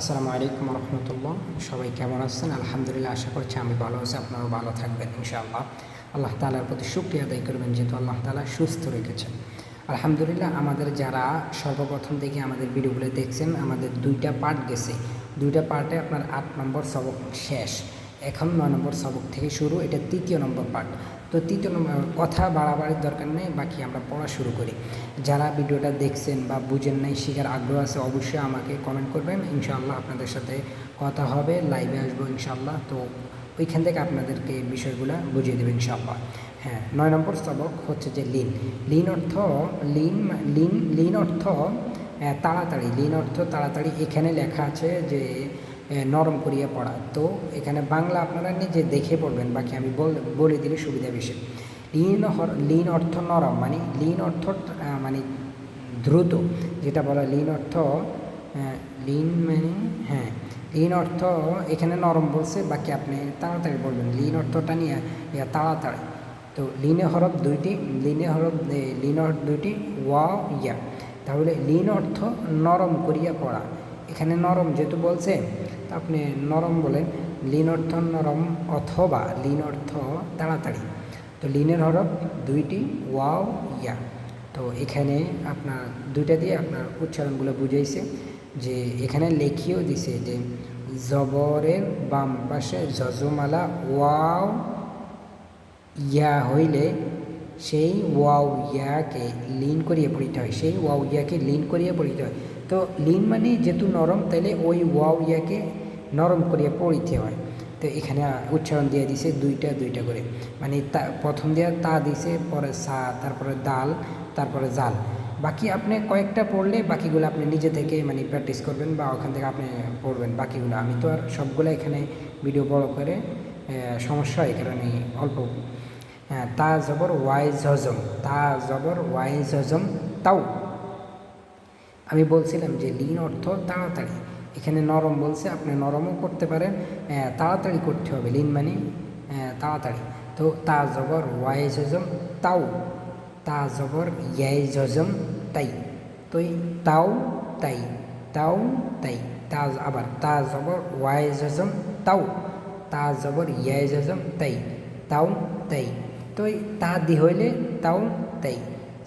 আসসালামু আলাইকুম রহমতুল্লাহ। সবাই কেমন আছেন? আলহামদুলিল্লাহ, আশা করছি আমি ভালো আছি, আপনারাও ভালো থাকবেন ইনশাআল্লাহ। আল্লাহ তালার প্রতি শুক্রিয়া আদায় করবেন, যেহেতু আল্লাহ তালা সুস্থ রেখেছেন। আলহামদুলিল্লাহ, আমাদের যারা সর্বপ্রথম থেকে আমাদের ভিডিওগুলো দেখছেন, আমাদের দুইটা পার্ট গেছে। দুইটা পার্টে আপনার আট নম্বর সবক শেষ। এখন নয় নম্বর সবক থেকে শুরু, এটা তৃতীয় নম্বর পার্ট তো তৃতীয় নম্বর, কথা বাড়াবাড়ির দরকার নেই, বাকি আমরা পড়া শুরু করি। যারা ভিডিওটা দেখছেন বা বুঝেন নাই, শেখার আগ্রহ আছে, অবশ্যই আমাকে কমেন্ট করবেন। ইনশাআল্লাহ আপনাদের সাথে কথা হবে লাইভে আসব ইনশাআল্লাহ। তো ওইখান থেকে আপনাদেরকে বিষয়গুলো বুঝিয়ে দেবেন ইনশাআল্লাহ। হ্যাঁ নয় নম্বর সবক হচ্ছে যে লিন লিন অর্থ লিন লিন লিন অর্থ তাড়াতাড়ি। লিন অর্থ তাড়াতাড়ি। এখানে লেখা আছে যে নরম করিয়া পড়া। তো এখানে বাংলা আপনারা নিজে দেখে পড়বেন, বাকি আমি বল- দিলে সুবিধা বেশি। লিন লিন অর্থ নরম মানে লিন অর্থ মানে দ্রুত, যেটা বলা লিন অর্থ লিন মানে হ্যাঁ লিন অর্থ এখানে নরম বলছে, বাকি আপনি তাড়াতাড়ি বলবেন। লিন অর্থটা নিয়ে তাড়াতাড়ি। তো লিনে হরফ দুইটি, লিনে হরফ লিন অর্থ দুইটি ওয়া ইয়া। তাহলে লিন অর্থ নরম করিয়া পড়া। এখানে নরম যেহেতু বলছে আপনি নরম বলেন লিন অর্থ নরম অথবা লিন অর্থ তাড়াতাড়ি। তো লিনের হরফ দুইটি, ওয়াও, ইয়া। তো এখানে আপনার দুইটা দিয়ে আপনার উচ্চারণগুলো বুঝাইছে যে এখানে লেখিয়েও দিছে যে জবরের বাম পাশে জজমালা ওয়াও, ইয়া হইলে সেই ওয়াও, ইয়াকে লিন করিয়ে পড়িতে হয়। সেই ওয়াও, ইয়াকে লিন করিয়ে পড়িতে হয়। তো লিন মানে যেহেতু নরম তাহলে ওই ওয়াও, ইয়াকে নরম করিয়ে পড়িতে হয়। তো এখানে উচ্চারণ দিয়ে দিছে দুইটা দুইটা করে। মানে তা, প্রথম দিয়ে তা দিছে, পরে সা, তারপরে দাল, তারপরে জাল। বাকি আপনি কয়েকটা পড়লে বাকিগুলো আপনি নিজে থেকে মানে প্র্যাকটিস করবেন বা ওখান থেকে আপনি পড়বেন। বাকিগুলো আমি তো আর সবগুলো এখানে ভিডিও বড় করে সমস্যা হয় কারণে অল্প। তা জবর ওয়াইজ হজম তা জবর ওয়াইজ হজম তাও। আমি বলছিলাম যে লিন অর্থ তাড়াতাড়ি। এখানে নরম বলছে, আপনি নরমও করতে পারেন তাড়াতাড়ি করতে হবে লিন মানে তাড়াতাড়ি। তো তা জবর ওয়াই জজম তাও, তা জবর ইয়াই জজম তাই তো তাও তাই তাও তাই, তা আবার তা জবর ওয়াই জজম তাও, তা জবর ইয়াই হজম তাই, তাও তাই তো তা দি হইলে তাও তাই,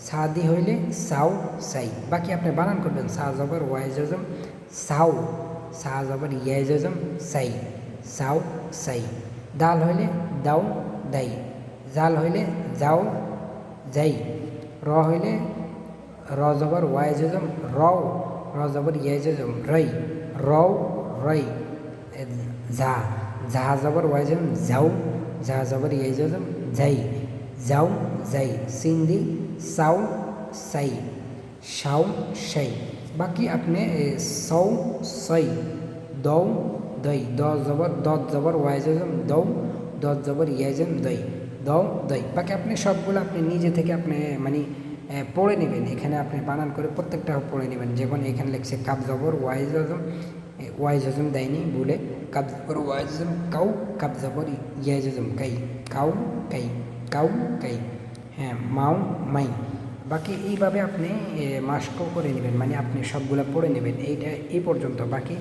সা দি হইলে সাও সাই। বাকি আপনি বানান করবেন, সা জবর ওয়াই জজম সাও সা জবর ইয়াই জজম সাই সাও সাই দাল হইলে দাও দাই। জাল হইলে যাও, যাই। র হইলে র জবর ওয়াই জজম রও র জবর ইয়াই জজম রই রও রই যা। যা জবর ওয়াই জজম যাও। যা জবর ইয়াই জজম যাই। যাও, যাই। সিন্দি সাউ সাই সাউ সাই আপনি এ, সৌ সই দৌ দই দ জবর দত জবর ওয়াইজম দৌ দত জবর ইয়াজম দই দৌ দই। বাকি আপনি সবগুলো আপনি নিজে থেকে আপনি মানে পড়ে নেবেন। এখানে আপনি বানান করে প্রত্যেকটা পড়ে নেবেন। যেমন এখানে লিখছে কাপ জবর ওয়াইজম ওয়াইজম দেয়নি বলে কাপ জবর ওয়াইজম কাউ কাপ জবর ইয়াজম কাই কাউ কাই কাউ কাই হ্যাঁ মাও মাই। বাকি এইভাবে আপনি মাস্কও করে নেবেন মানে আপনি সবগুলো পড়ে নেবেন, এইটা এই পর্যন্ত। বাকি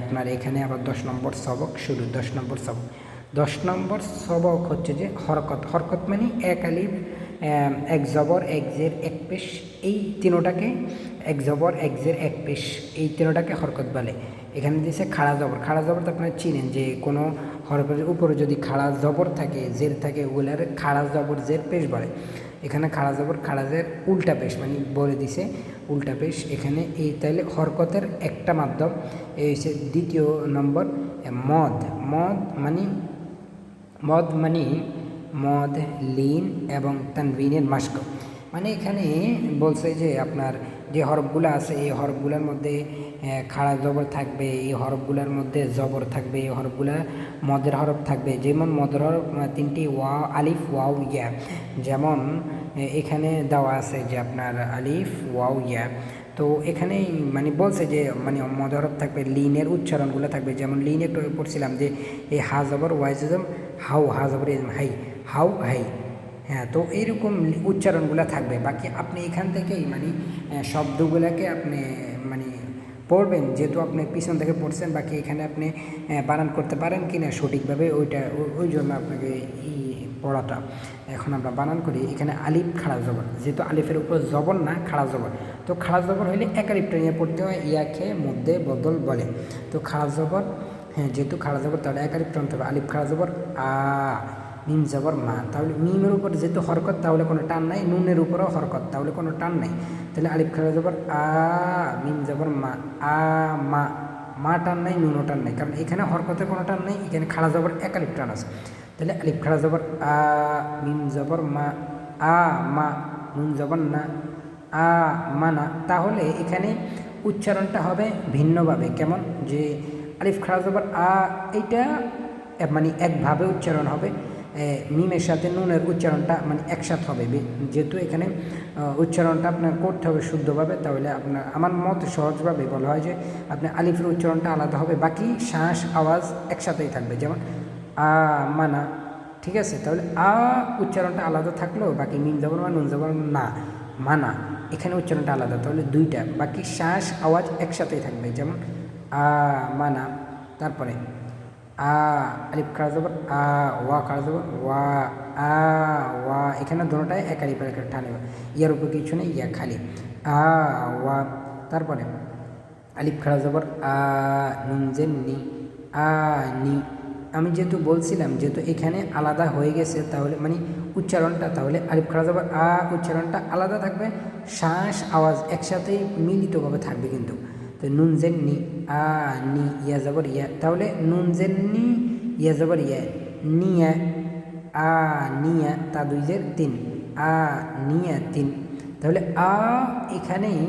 আপনার এখানে আবার দশ নম্বর সবক শুরু, দশ নম্বর সবক। দশ নম্বর সবক হচ্ছে যে হরকত। হরকত মানে এক আলিফ এক জবর, এক জের, এক পেশ। এই তিনোটাকে এক জবর, এক জের, এক পেশ, এই তিনোটাকে হরকত বলে। এখানে দিয়েছে খাড়া জবর। খাড়া জবর তো আপনারা চিনেন যে কোনো হরকতের উপরে যদি খাড়া জবর থাকে, জের থাকে, ওগুলার খাড়া জবর, জের, পেশ বলে। এখানে খাড়া জবর খাড়াজের উল্টা পেশ মানে বলে দিছে উল্টা পেশ। এখানে এই তাইলে হরকতের একটা মাধ্যম, এই হচ্ছে দ্বিতীয় নম্বর মদ। মদ মানে মদ মানে মদ, লিন এবং তানবিনের মাস্ক। মানে এখানে বলছে যে আপনার যে হরফগুলো আছে, এই হরফগুলোর মধ্যে খাড়া জবর থাকবে, এই হরফগুলোর মধ্যে জবর থাকবে, এই হরফগুলো মদের হরফ থাকবে। যেমন মদের হরফ তিনটি ওয়া আলিফ, ওয়াও, ইয়া। যেমন এখানে দেওয়া আছে যে আপনার আলিফ, ওয়াও, ইয়া। তো এখানে মানে বলছে যে মানে মদরব থাকবে, লিনের উচ্চারণগুলো থাকবে। যেমন লিন পড়ছিলাম যে এই হা জবর ওয়াইজম হাউ, হা জবর হাই, হাউ, হাই। হ্যাঁ তো এইরকম উচ্চারণগুলো থাকবে। বাকি আপনি এখান থেকেই মানে শব্দগুলোকে আপনি মানে পড়বেন। যেহেতু আপনি পিছন থেকে পড়ছেন, বাকি এখানে আপনি বানান করতে পারেন কি না সঠিকভাবে ওইটা, ওই জন্য আপনাকে এই পড়াটা এখন আমরা বানান করি। এখানে আলিফ, খাড়া জবর। যেহেতু আলিফের উপর জবর না, খাড়া জবর। তো খাড়া জবর হলে এক আলিফটা নিয়ে পড়তে হয় ইয়াকে মধ্যে বদল বলে। তো খাড়া জবর হ্যাঁ যেহেতু খাড়া জবর, তাহলে এক আলিফ টানতে হবে। আলিফ, খাড়া জবর, আ মিম জবর মা। তাহলে মিমের উপর যেহেতু হরকত তাহলে কোনো টান নাই। নুনের উপরেও হরকত তাহলে কোনো টান নাই। তাহলে আলিফ খাড়া জবর আ মিম জবর মা। আ, মা। মা টান নাই নুনও টান নাই। কারণ এখানে হরকতের কোনো টান নাই এখানে খাড়া জবর এক আলিফ টান আছে। তাহলে আলিফ খাড়া জবর আ মিম জবর মা। আ, মা। নুন জবর না। আ মানা তাহলে এখানে উচ্চারণটা হবে ভিন্নভাবে। কেমন? যে আলিফ খাড়া জবর আ, এইটা মানে একভাবে উচ্চারণ হবে। মিমের সাথে নুনের উচ্চারণটা মানে একসাথে হবে। বে- যেহেতু এখানে উচ্চারণটা আপনার করতে হবে শুদ্ধভাবে, তাহলে আপনার, আমার মতে সহজভাবে বলা হয় যে, আপনি আলিফের উচ্চারণটা আলাদা হবে, বাকি শ্বাস, আওয়াজ একসাথেই থাকবে। যেমন, আ, মানা, ঠিক আছে? তাহলে আ উচ্চারণটা আলাদা থাকলেও বাকি মিম জবর মা নুন জবর না, মানা, এখানে উচ্চারণটা আলাদা। তাহলে দুইটা, বাকি শ্বাস, আওয়াজ একসাথেই থাকবে। যেমন, আ, মানা, তারপরে আ, আলিফ আ, ওয়া জবর, ওয়া, আ, ওয়া, এখানে দুটোটাই এক আলিফের একটা টানে ইয়ার উপর কিছু নেই, ইয়া খালি। আ, ওয়া, তারপরে আলিফ খাড়া আ, নুন নি, আ, নি। আমি যেহেতু বলছিলাম, যেহেতু এখানে আলাদা হয়ে গেছে, তাহলে মানে উচ্চারণটা, তাহলে আলিফ খাড়া আ, উচ্চারণটা আলাদা থাকবে। শ্বাস আওয়াজ একসাথেই মিলিতভাবে থাকবে কিন্তু। তো নুন জেন নি আ নি ইয়া জবর ইয়া তাহলে নুন জেন নি ইয়া জবর ইয়া নিয়া আ নিয়া তা দুই জের তিন আ নিয়া তিন তাহলে আ এখানেই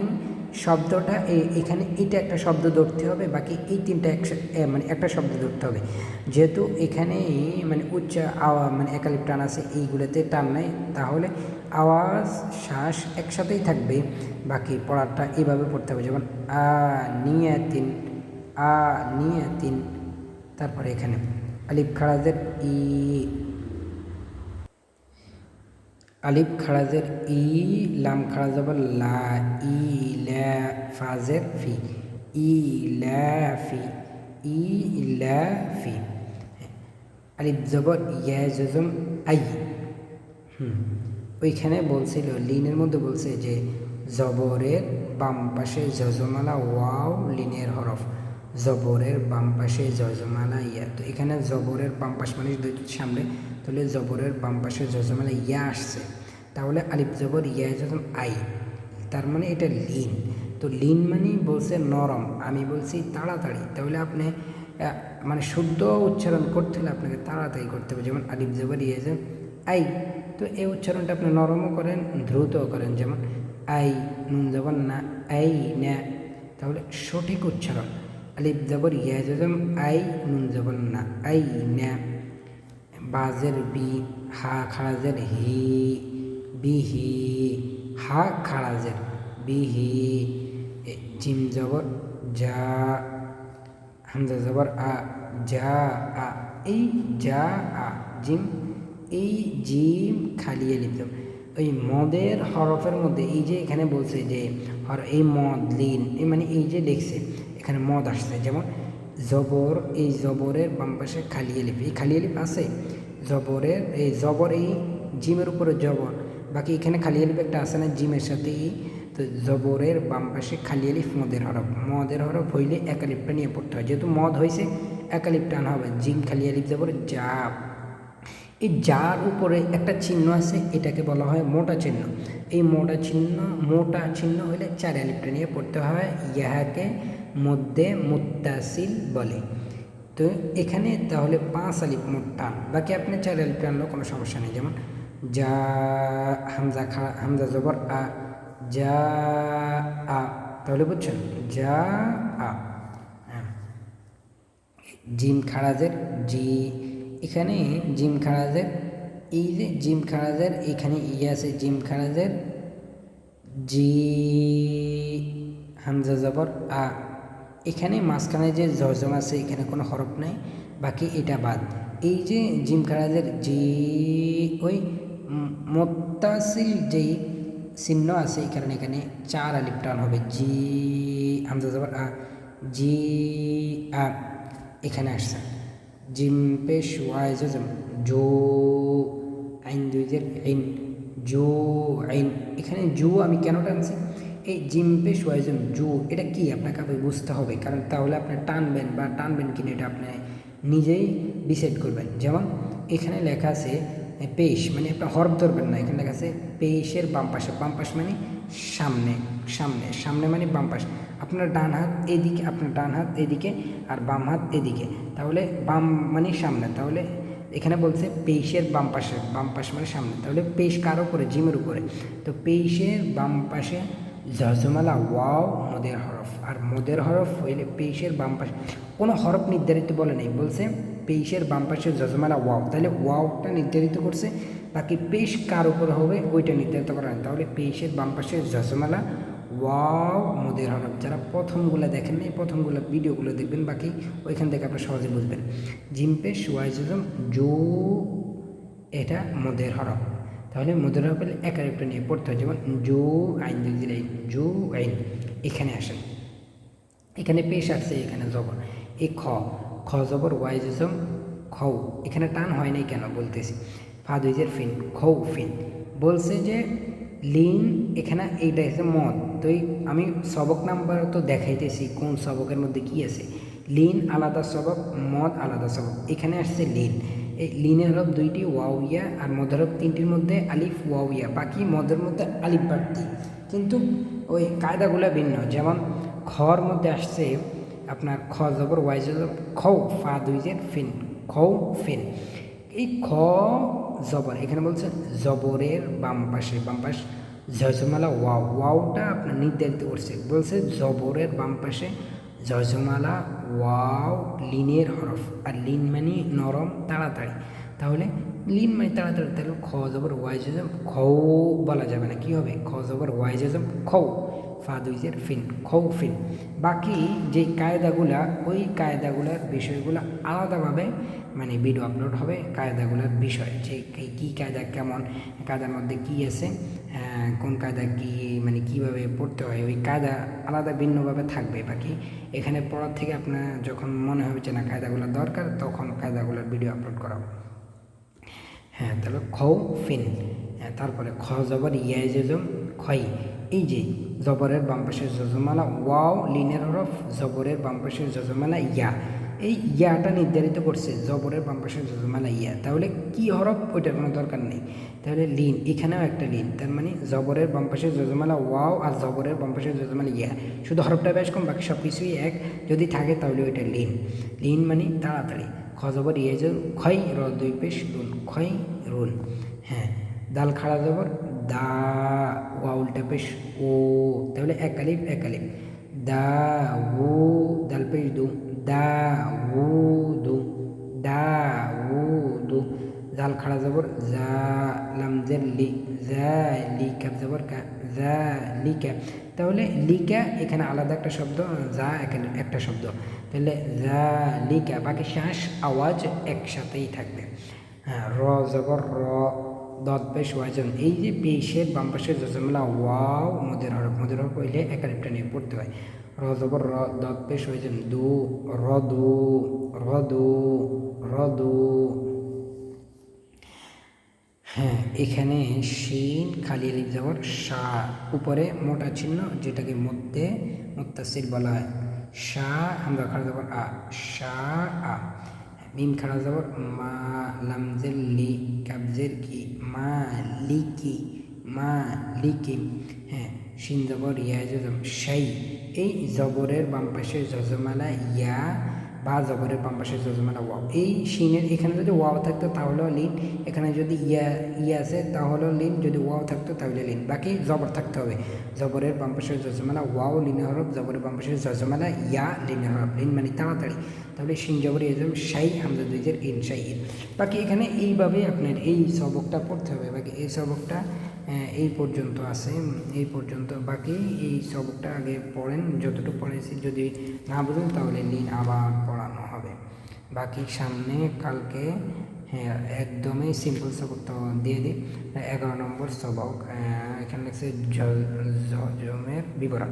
শব্দটা এখানে এটা একটা শব্দ ধরতে হবে, বাকি এই তিনটা মানে একটা শব্দ ধরতে হবে। যেহেতু এখানে মানে উচ্চ আওয়া মানে একালিপ টান আছে, এইগুলোতে টান নাই, তাহলে আওয়াজ, শ্বাস একসাথেই থাকবে, বাকি পড়াটা এইভাবে পড়তে হবে। যেমন আ নিয়ে তিন আ নিয়ে তিন তারপরে এখানে আলিফ খাড়াদের ই আলিফ খাড়াজের ই, লাম খাড়া যাবার লা, ই, লা, ফাজের ফি, ই, লা, ফি, ই, লা, ফি। আলিফ জবর ইয়া জজম আই। হুম। ওইখানে বলছিল, লিনের মধ্যে বলছে যে, জবরের বাম পাশে জজমালা ওয়াও, লিনের হরফ। জবরের বাম পাশে যজমালা ইয়া। তো এখানে জবরের বাম পাশ মানে সামনে তাহলে জবরের বাম পাশে যজমালা ইয়া আসছে। তাহলে আলিফ জবর, ইয়া যখন আই, তার মানে এটা লিন। তো লিন মানে বলছে নরম, আমি বলছি তাড়াতাড়ি। তাহলে আপনি মানে শুদ্ধ উচ্চারণ করতে হলে আপনাকে তাড়াতাড়ি করতে হবে। যেমন আলিফ জবর ইয়ে যে আই, তো এই উচ্চারণটা আপনি নরমও করেন, দ্রুতও করেন। যেমন আই, নুন জবর না, আই না তাহলে সঠিক উচ্চারণ, আলিফ জবর, ইয়া জজম আই, নুন জবর না, আই না বাজের বি, হা খারাজের হি বিহি হা খারাজের বিহি জিম জবর যা হামজা জবর আ যা আ, এই যা আ, জিম, এই জিম খালিয়ে লিখতাম ওই মদের হরফের মধ্যে এই যে এখানে বলছে যে, হর, এই মদ, লিন, এই মানে এই যে লিখছে, এখানে মদ আসছে, যেমন জবর, এই জবরের বাম পাশে খালি এলিফ এই খালি এলিফ আছে? জবরের, এই জবর এই জিমের উপরে জবর। বাকি এখানে খালি এলিফ একটা আছে না, জিমের সাথে ই তো জবরের বাম পাশে খালি এলিফ মদের হরফ। মদের হরফ হইলে একালিপটা নিয়ে পড়তে হয়। যেহেতু মদ হয়েছে একালিপ টান হবে। জিম, খালি এলিফ জবর জাপ এই যার উপরে একটা চিহ্ন আছে, এটাকে বলা হয় মোটা চিহ্ন। এই মোটা চিহ্ন মোটা চিহ্ন হলে চার আলিপটা নিয়ে পড়তে হয়। ইহাকে মধ্যে মুত্তাসিল বলে। তো এখানে তাহলে পাঁচ আলিপ মোট টান। বাকি আপনি চার আলিপ টানলেও কোনো সমস্যা নেই। যেমন যা, হামজা খা, হামজা জবর, আ, যা, আ। তাহলে বুঝছেন? যা, আ। হ্যাঁ। জিম খারাজের, জি। এখানে জিম খারাজের, এই যে জিম খারাজের, এখানে ই আছে জিম খারাজের, জি, হামজা জবর, আ। এখানে মাঝখানে যে জজম আছে, এখানে কোনো হরফ নাই। বাকি এটা বাদ। এই যে জিম খারাজের জি ওই মোত্তাসিল যেই চিহ্ন আছে এই কারণে এখানে চার আলিপ টান হবে। জি হামজা জবর আ, জি, আ, এখানে আসছে। জিম ওয়াই জজম, জো, আইন দুই জের আইন, জো, আইন। এখানে জু আমি কেন টানছি? এই জিম পেশ ওয়াই জু, এটা কি আপনাকে আপনি বুঝতে হবে? কারণ তাহলে আপনি টানবেন বা টানবেন কিনা এটা আপনি নিজেই ডিসাইড করবেন। যেমন এখানে লেখা আছে পেশ মানে আপনার হরফ ধরবেন না। এখানে লেখা আছে পেশের বাম পাশে, বাম পাশ মানে সামনে সামনে সামনে মানে বাম পাশ। আপনার ডান হাত এদিকে, আপনার ডান হাত এদিকে আর বাম হাত এদিকে। তাহলে বাম মানে সামনে, তাহলে এখানে বলছে পেশের বাম পাশে, বাম পাশ মানে সামনে। তাহলে পেশ কার উপরে? জিমের উপরে। তো পেশের বাম পাশে জজমালা ওয়াও মদের হরফ আর মদের হরফ হইলে পেশের বাম পাশে কোনো হরফ নির্ধারিত বলে নেই বলছে পেশের বাম পাশে জজমালা ওয়াও তাহলে ওয়াওটা নির্ধারিত করছে বাকি পেশ কার উপরে হবে ওইটা নির্ধারিত করা হয় তাহলে পেশের বাম পাশে জজমালা ওয়াও মদের হরফ যারা প্রথমগুলো দেখেন এই প্রথমগুলো ভিডিওগুলো দেখবেন বাকি ওইখান থেকে আপনারা সহজে বুঝবেন জিম জিম্পেশ ওয়াইজম জো এটা মদের হরফ। তাহলে মদের হলে এক আরেকটা নিয়ে পড়তে হয়, যেমন জো আইন দিলে জো আইন। এখানে আসেন। এখানে পেশ আসছে, এখানে জবর। এই খ খ জবর, ওয়াই ওয়াইজম খৌ এখানে টান হয় নাই কেন বলতেছি? ফাদুইজের ফিন খৌ ফিন। বলছে যে লিন এখানে এইটা হচ্ছে মদ। তো আমি সবক নাম্বার তো দেখাইতেছি, কোন সবকের মধ্যে কি আছে? লিন আলাদা সবক, মদ আলাদা সবক। এখানে আসছে লিন। এই লিনের হরফ দুইটি ওয়াও ওয়াউইয়া আর হরফ তিনটির মধ্যে আলিফ ওয়াউইয়া, বাকি মদের মধ্যে আলিফ বাড়তি কিন্তু ওই কায়দাগুলো ভিন্ন। যেমন, খর মধ্যে আসছে আপনার খ জবর, ওয়াই জবর খৌ ফা দুইজের ফিন খৌ ফিন। এই খ জবর, এখানে বলছে জবরের বাম পাশে, বাম পাশ জজমালা ওয়াও। ওয়াওটা আপনার নির্ধারিত করছে। বলছে জবরের বাম পাশে জজমালা ওয়াও, লিনের হরফ। আর লিন মানে নরম, তাড়াতাড়ি। তাহলে লিন মানে তাড়াতাড়ি, তাহলে খ জবর ওয়াই জজম খৌ বলা যাবে না। কি হবে? খ জবর ওয়াই জজম খৌ। ফাদুইজের ফিন, খৌ ফিন। বাকি যে কায়দাগুলা, ওই কায়দাগুলার বিষয়গুলো আলাদাভাবে মানে ভিডিও আপলোড হবে কায়দাগুলোর বিষয়। যে কী কায়দা কেমন, কায়দার মধ্যে কী আছে কোন কায়দা কি মানে কীভাবে পড়তে হয়, ওই কায়দা আলাদা ভিন্নভাবে থাকবে বাকি। এখানে পড়ার থেকে আপনার যখন মনে হবে যে না, কায়দাগুলো দরকার, তখন কায়দাগুলোর ভিডিও আপলোড করা হ্যাঁ তাহলে খ ফিন। হ্যাঁ তারপরে খ জবর ইয়াজম খই। এই যে, জবরের বাম পাশে যজমালা, ওয়াও, লিনের হরফ, জবরের বাম পাশে যজমালা, ইয়া। এই ইয়াটা নির্ধারিত করছে, জবরের বাম পাশে যজমালা ইয়া। তাহলে কি হরফ? ওইটার কোনো দরকার নেই। তাহলে লিন, এখানেও একটা লিন। তার মানে জবরের বাম পাশে যজমালা ওয়াও আর জবরের বাম পাশে যজমালা ইয়া। শুধু হরফটা বেশ কম, বাকি সব কিছুই এক। যদি থাকে তাহলে ওইটা লিন। লিন মানে তাড়াতাড়ি। খ জবর ইয়ে খই, র দুই পেশ রুন খই, রুন। হ্যাঁ দাল, খাড়া জবর, দা ওয়াউলটা পেশ, ও। তাহলে একালিপ একালিপ। দা ও দাল, পেশ, দু। দা ও দু দা ও দু জাল খাড়া জবর, জা লামজের লি। জা, লি, ক্যাপ জবর, কা, জা ক্যাপ। তাহলে লিকা এখানে আলাদা একটা শব্দ যা এখানে একটা শব্দ। তাহলে জা লিকা বাকি শ্বাস আওয়াজ একসাথেই থাকবে। হ্যাঁ র জবর, র। দত পেশ ওয়াজন এই যে পেশের বাম পাশে জজমলা ওয়াও, মদের হরফ মদের হরফ হইলে একালিপটা নিয়ে পড়তে হয়। র জবর র দত পেশ ওয়াজন দু র দু র দু র দু হ্যাঁ এখানে শিন, খালি আলিফ যাবর সা, উপরে মোটা চিহ্ন, যেটাকে মধ্যে মুত্তাসিল বলা হয়। সা, আমরা খালি যাবর আ, সা, আ। মিম খাড়া যাবর মা লামজের লি, কাবজের কি, মা লিকি মা লিকি হ্যাঁ শিন জবর, ইয়া জজম, শাই। এই জবরের বাম পাশে জজমালা, ইয়া বা জবরের বাম পাশে জজমালা, ওয়াও। এই শিনের এখানে যদি ওয়াও থাকতো তাহলেও লিন। এখানে যদি ইয়া ইয়া আছে তাহলেও লিন। যদি ওয়াও থাকতো তাহলে লিন। বাকি জবর থাকতে হবে। জবরের বাম পাশে জজমালা, ওয়াও লিনের হরফ, জবরের বাম পাশে জজমালা, ইয়া লিনের হরফ। লিন মানে তাড়াতাড়ি। তাহলে শিন জবর ইজম শাই হামজা দুইজের ইন শাই বাকি এখানে এইভাবে আপনার এই সবকটা পড়তে হবে। বাকি এই সবকটা এই পর্যন্ত আছে এই পর্যন্ত বাকি এই সবকটা আগে পড়েন, যতটুকু পড়েছি যদি না বুঝেন তাহলে নিন, আবার পড়ানো হবে। বাকি সামনে কালকে হ্যাঁ একদমই সিম্পল সবক তো দিয়ে দিই। এগারো নম্বর সবক এখানে লিখছে জমের বিবরণ।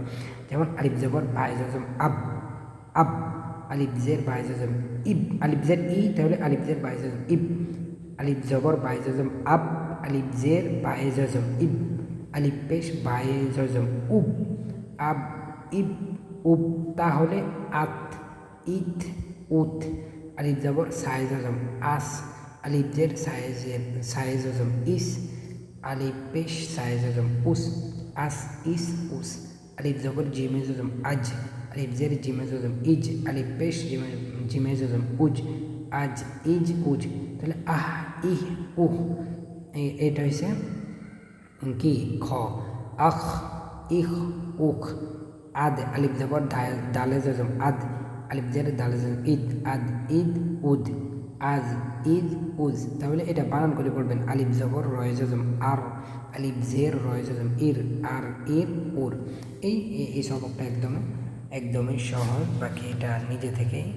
যেমন আলিফ জবর বাই জজম আব আব। আলিফ জের বাইজম ইব আলিফ জের ই তাহলে আলিফ জের বাইজম ইব আলিফ জবর বাইজম আব আলিফ জের বাইজম ইব আলিফ পেশ বাইজম উব আব ইব উব তাহলে আত ইত উত আলিফ জবর সাইজম আস আলিফ জের সাইজের সাইজম ইস আলিফ পেশ সাইজম উস আস ইস উস আলিফ জবর জিমেজম আজ আলিফ জের জিমেজম ইজ আলিফ পেশ জিমেজম উজ আজ ইজ উজ তাহলে আহ ইহ উহ এটা হয়েছে কি খ আখ ইখ উখ আদ আলিফ জবর দালে জজম আদ আলিফ জের দালে জজম ঈদ আদ ঈদ উদ আজ ঈদ উজ তাহলে এটা বানান করে পড়বেন আলিফ জবর রয় জজম আর আলিফ জের রয় জজম ইর আর ইর উর এই- এই সবকটা একদম একদমই সহজ বাকি এটা নিজে থেকেই